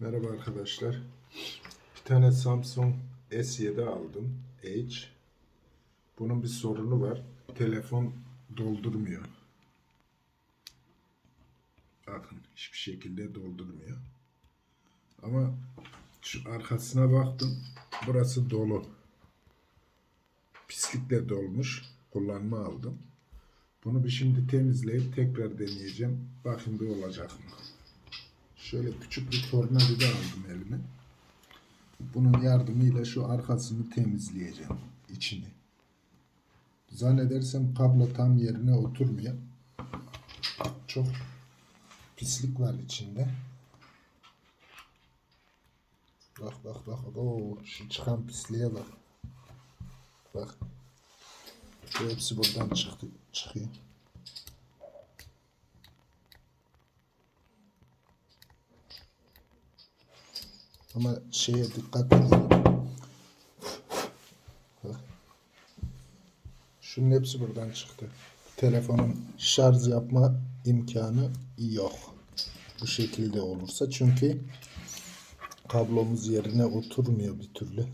Merhaba arkadaşlar. Bir tane Samsung S7 aldım. H. Bunun bir sorunu var. Telefon doldurmuyor. Bakın hiçbir şekilde doldurmuyor. Ama şu arkasına baktım. Burası dolu. Pislikle dolmuş. Kullanma aldım. Bunu bir şimdi temizleyip tekrar deneyeceğim. Bakın bir olacak mı? Şöyle küçük bir tornavida aldım elime. Bunun yardımıyla şu arkasını temizleyeceğim. içini. Zannedersem kablo tam yerine oturmuyor. Çok pislik var içinde. Bak bak bak. Oo, şu çıkan pisliğe bak. Bak. Şu hepsi buradan çıktı, çıkıyor. Ama şeye dikkat edin. Şunun hepsi buradan çıktı. Telefonun şarj yapma imkanı yok. Bu şekilde olursa çünkü kablomuz yerine oturmuyor bir türlü.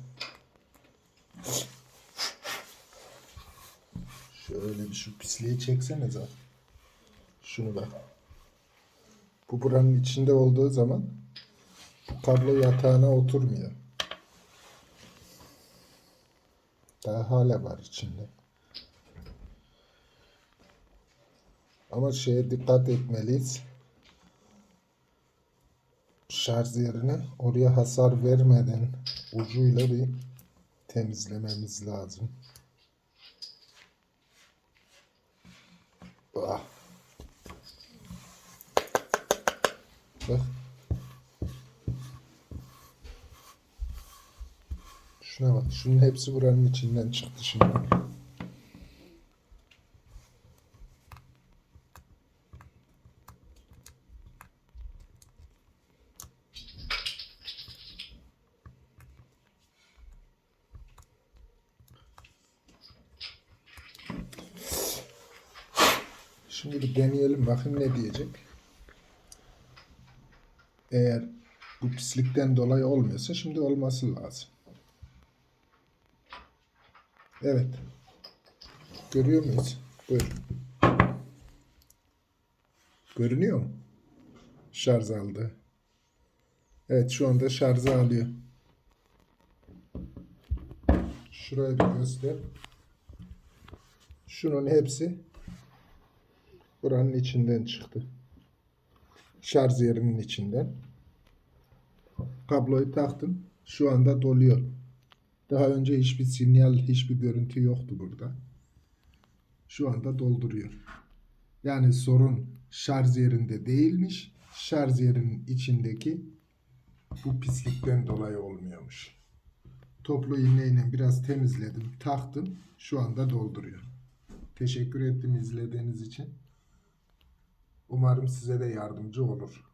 Şöyle bir şu pisliği çeksene zaten. Şunu bak. Bu buranın içinde olduğu zaman bu kablo yatağına oturmuyor. Daha hala var içinde. Ama şeye dikkat etmeliyiz. Şarj yerine oraya hasar vermeden ucuyla bir temizlememiz lazım. Ah. Bak. Şuna bak. Şunun hepsi buranın içinden çıktı şimdi. Şimdi bir deneyelim bakın ne diyecek. Eğer bu pislikten dolayı olmuyorsa şimdi olması lazım. Evet. Görüyor muyuz? Buyur. Görünüyor mu? Şarj aldı. Evet şu anda şarjı alıyor. Şurayı bir göster. Şunun hepsi buranın içinden çıktı. Şarj yerinin içinden. Kabloyu taktım. Şu anda doluyor. Daha önce hiçbir sinyal, hiçbir görüntü yoktu burada. Şu anda dolduruyor. Yani sorun şarj yerinde değilmiş. Şarj yerinin içindeki bu pislikten dolayı olmuyormuş. Toplu iğneyle biraz temizledim, taktım. Şu anda dolduruyor. Teşekkür ettim izlediğiniz için. Umarım size de yardımcı olur.